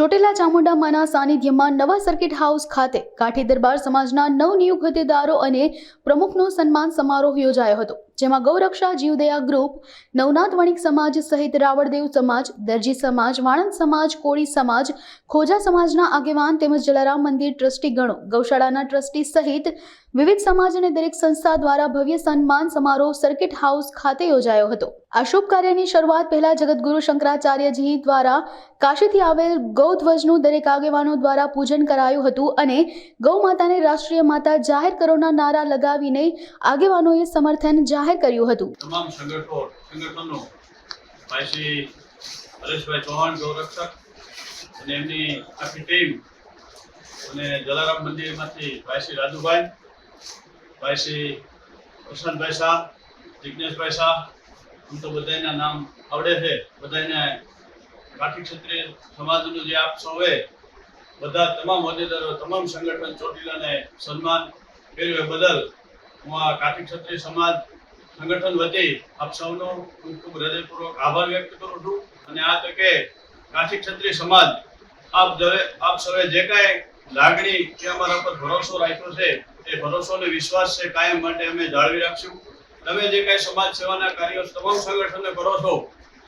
ચોટીલા ચામુંડામાના સાનિધ્યમાં નવા circuit house ખાતે કાઠી દરબાર સમાજના નવનિયુક્ત હોદ્દેદારો અને પ્રમુખનો સન્માન સમારોહ યોજાયો હતો, જેમાં ગૌરક્ષા જીવદયા ગ્રુપ, નવનાથ વણિક સમાજ સહિત રાવળદેવ સમાજ, દરજી સમાજ, વાણંદ સમાજ, કોળી સમાજ, ખોજા સમાજના આગેવાન તેમજ જલારામ મંદિર ટ્રસ્ટી ગણો, ગૌશાળાના ટ્રસ્ટી સહિત વિવિધ સમાજ અને દરેક સંસ્થા દ્વારા ભવ્ય સન્માન સમારોહ સર્કિટ હાઉસ ખાતે યોજાયો હતો. આ શુભ કાર્યની શરૂઆત પહેલા જગતગુરુ શંકરાચાર્યજી દ્વારા કાશીથી આવેલ ગૌધ્વજનું દરેક આગેવાનો દ્વારા પૂજન કરાયું હતું અને ગૌ માતાને રાષ્ટ્રીય માતા જાહેર કરોના નારા લગાવીને આગેવાનોએ સમર્થન જાહેર કર્યું હતું. તમામ સંગઠનો અને એમની આખી ટીમ અને જલારામ મંદિરમાંથી ભાઈ શ્રી રાજુભાઈ ભાઈ શ્રી પ્રશાંતભાઈ શાહ જિજ્ઞેશભાઈ શાહ, આમ તો બધાના નામ આવડે છે. બધાને કાઠી ક્ષત્રિય સમાજનું જે આપ સૌએ બધા તમામ હોદ્દેદારો, તમામ સંગઠન, ચોટીલાને સન્માન કર્યું બદલ હું આ કાઠી ક્ષત્રિય સમાજ સંગઠન વતી આપ સૌનો ખૂબ ખૂબ હૃદયપૂર્વક આભાર વ્યક્ત કરું છું. અને આ તકે કાઠી ક્ષત્રિય સમાજ આપ દરે, આપ સૌએ જે કાંઈ લાગણી કે અમારા પર ભરોસો રાખ્યો છે એ ભરોસો અને વિશ્વાસ છે, કાયમ માટે અમે જાળવી રાખશું. તમે જે કાંઈ સમાજ સેવાના કાર્યો તમામ સંગઠનો કરો છો,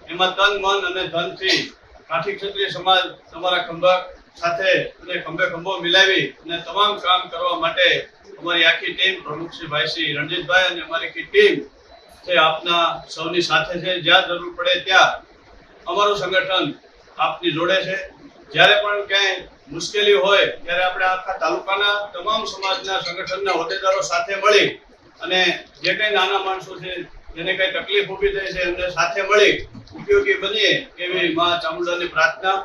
એમાં તન, મન અને ધનથી કાઠી ક્ષત્રિય સમાજ તમારા ખંભા સાથે અને ખંભે ખંભો મિલાવી અને તમામ કામ કરવા માટે અમારી આખી ટીમ પ્રમુખ શ્રી ભાઈ શ્રી રણજીતભાઈ અને અમારી આખી ટીમ છે, આપના સૌની સાથે છે. જ્યાં જરૂર પડે ત્યાં અમારું સંગઠન આપની જોડે છે. જ્યારે પણ ક્યાંય મુશ્કેલી હોય, ત્યારે આપણે આખા તાલુકાના તમામ સમાજના સંગઠનના હોદ્દેદારો સાથે મળી અને જે કંઈ નાના માણસો છે, જેને કંઈ તકલીફ ઊભી થઈ છે, એમને સાથે મળી ઉપયોગી બનીએ એવી મા ચામુંડાની પ્રાર્થના.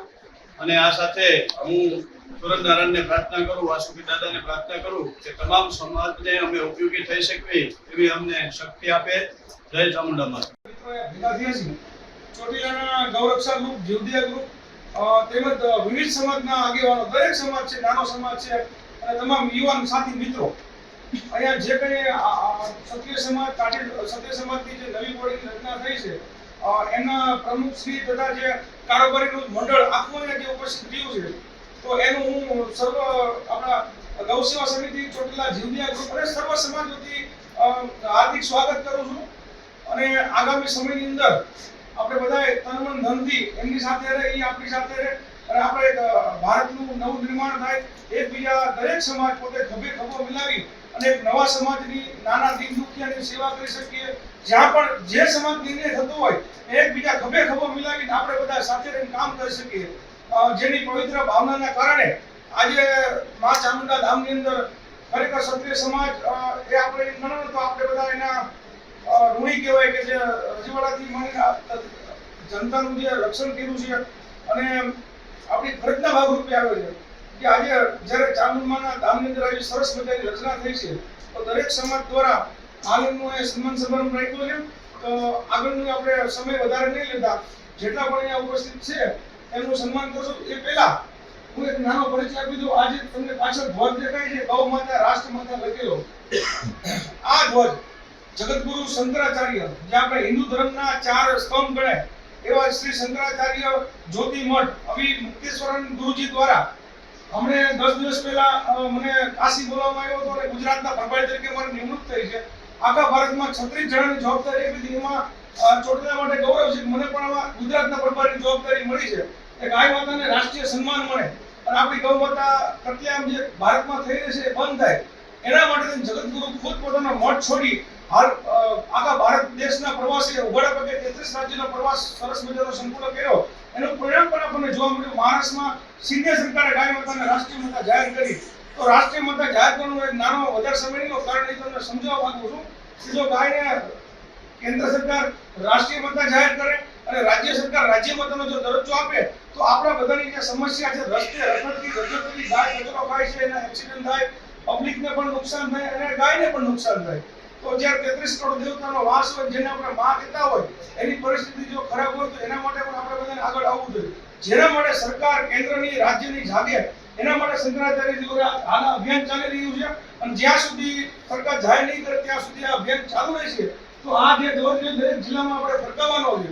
અને આ સાથે હું સુરજનારાયણને પ્રાર્થના કરું, વાસુકી દાદાને પ્રાર્થના કરું કે તમામ સમાજને અમે ઉપયોગી થઈ શકીએ એવી અમને શક્તિ આપે. જય ચામુંડા માતા. ચોટીલાના ગૌરક્ષા ગ્રુપ, જીવદિયા ગ્રુપ તેમજ વિવિધ સમાજના આગેવાનો, દરેક સમાજ છે, નાનો સમાજ છે, અને તમામ યુવાન સાથી મિત્રો. અહીંયા જે કંઈ ક્ષત્રિય સમાજ, કાઠી ક્ષત્રિય સમાજની જે નવી બોડીની રચના થઈ છે એના પ્રમુખ શ્રી તથા જે કારોબારીનું મંડળ આખું અહીંયા જે ઉપસ્થિત થયું છે, તો એનું હું સર્વ આપણા ગૌસેવા સમિતિ ચોટીલા જીવનિયા ગ્રુપ અને સર્વ સમાજ વતી હાર્દિક સ્વાગત કરું છું. અને આગામી સમયની અંદર આપણે બધાએ તન મન ધનથી એમની સાથે રહે એ આપણી સાથે રહે. અને આપણે ભારતનું નવું નિર્માણ થાય, એકબીજા દરેક સમાજ પોતે ખભે ખભો મિલાવી અને એક નવા સમાજની નાના દિન દુખિયાની સેવા કરી શકીએ. જ્યાં પણ જે સમાજ નિર્ણય થતો હોય, એકબીજા ખભે ખભો મિલાવીને આપણે બધા સાથે રહીને કામ કરી શકીએ. જેની પવિત્ર ભાવનાના કારણે આજે મા ચામુંડા ધામની અંદર ખરેખર ક્ષત્રિય સમાજ એ આપણે ગણો તો આપણે બધા એના ઋણી કહેવાય કે જે રજવાડાથી માંડીને આ જનતાનું જે રક્ષણ કર્યું છે અને આપણી ફરજના ભાગરૂપે આવે છે. કે આજે જ્યારે ચામુંડમાના ધામની અંદર આવી સરસ મજાની રચના થઈ છે, તો દરેક સમાજ દ્વારા આનંદનો એ સન્માન સમારંભ રાખ્યો છે. તો આગળનું આપણે સમય વધારે નહીં લેતા, જેટલા પણ અહીંયા ઉપસ્થિત છે, એમનું સન્માન કરશું. એ પહેલા હું એક નાનો પરિચય આપી દઉં. આજે તમને પાછળ ધ્વજ દેખાય છે. ગૌ માતા રાષ્ટ્ર માતા લખેલો આ ધ્વજ જગતગુરુ શંકરાચાર્ય, જે આપણે હિન્દુ ધર્મના ચાર સ્તંભ ગણાય એવા શ્રી શંકરાચાર્ય જ્યોતિ મઠ અભિ મુક્તેશ્વરન ગુરુજી દ્વારા અમને દસ દિવસ પહેલા મને કાશી બોલાવવામાં આવ્યો હતો અને ગુજરાતના પ્રભારી તરીકે મારી નિમણૂક થઈ છે. આખા ભારતમાં છત્રીસ જણાની જવાબદારી આપી હતી ચોટલા માટે ગૌરવ છે મને પણ આવા ગુજરાતના પ્રભારીની જવાબદારી મળી છે. કે ગાય માતાને રાષ્ટ્રીય સન્માન મળે અને આપણી ગૌ માતા પ્રત્યામ જે ભારતમાં થઈ રહી છે એ બંધ થાય. એના માટે જગતગુરુ ખુદ પોતાનો મઠ છોડી હાલ આખા ભારત દેશના પ્રવાસે ઉઘાડા પગે તેત્રીસ રાજ્યનો પ્રવાસ સરસ મજાનો સંપૂર્ણ કર્યો. એનું પરિણામ પણ આપણને જોવા મળ્યું. મહારાષ્ટ્રમાં સિંધે સરકારે ગાય માતાને રાષ્ટ્રીય માતા જાહેર કરી. તો રાષ્ટ્રીય માતા જાહેર કરવાનો એક નાનો વધારે સમય નહીં, કારણ એ તમને સમજાવવા માંગુ છું કે જો ગાયને કેન્દ્ર સરકાર રાષ્ટ્રીય માતા જાહેર કરે અને રાજ્ય સરકાર રાજ્ય માતાનો જો દરજ્જો આપે, તો આપણા બધાની જે સમસ્યા છે, રસ્તે રખડતી રખડતી ગાય કચરો ખાય છે, એના એક્સિડન્ટ થાય પબ્લિકને પણ નુકસાન થાય અને ગાયને પણ નુકસાન થાય. તો જ્યારે તેત્રીસ કરોડ દેવતાનો વાસ હોય જેને આપણે માં કહેતા હોય, એની પરિસ્થિતિ જો ખરાબ હોય તો એના માટે પણ આપણે બધાને આગળ આવવું જોઈએ. જેના માટે સરકાર કેન્દ્રની, રાજ્યની જાગે એના માટે શંકરાચાર્યજી દ્વારા હાલ અભિયાન ચાલી રહ્યું છે. અને જ્યાં સુધી સરકાર જાહેર નહીં કરે, ત્યાં સુધી આ અભિયાન ચાલુ રહેશે. તો આ જે ધ્વજ છે દરેક જિલ્લામાં આપણે ફરકાવવાનો છે.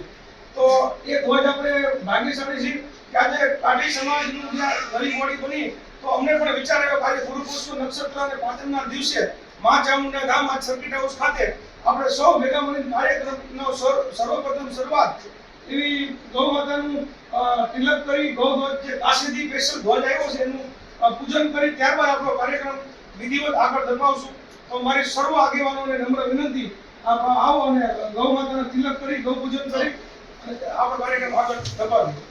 તો એ ધ્વજ આપણે ભાગ્યશાળી છીએ કે આજે કાઠી સમાજનું જે નવી બોડી બની તો અમને પણ વિચાર આવ્યો કે આજે ગુરુ પુષ્પ નક્ષત્ર અને પાંચમના દિવસે મા ચામુંડા ધામ આ સર્કિટ હાઉસ ખાતે આપણે સૌ ભેગા મળીને કાર્યક્રમનો સર્વપ્રથમ શરૂઆત એવી ગૌ માતાનું તિલક કરી ગૌ ધ્વજ જે કાશીથી સ્પેશિયલ ધ્વજ આવ્યો છે એનું પૂજન કરી ત્યારબાદ આપણો કાર્યક્રમ વિધિવત આગળ ધપાવશું. તો મારી સર્વ આગેવાનોને નમ્ર વિનંતી આવો અને ગૌ માતાના તિલક કરી ગૌ પૂજન કરી અને આપણો કાર્યક્રમ આગળ ધપાવીએ.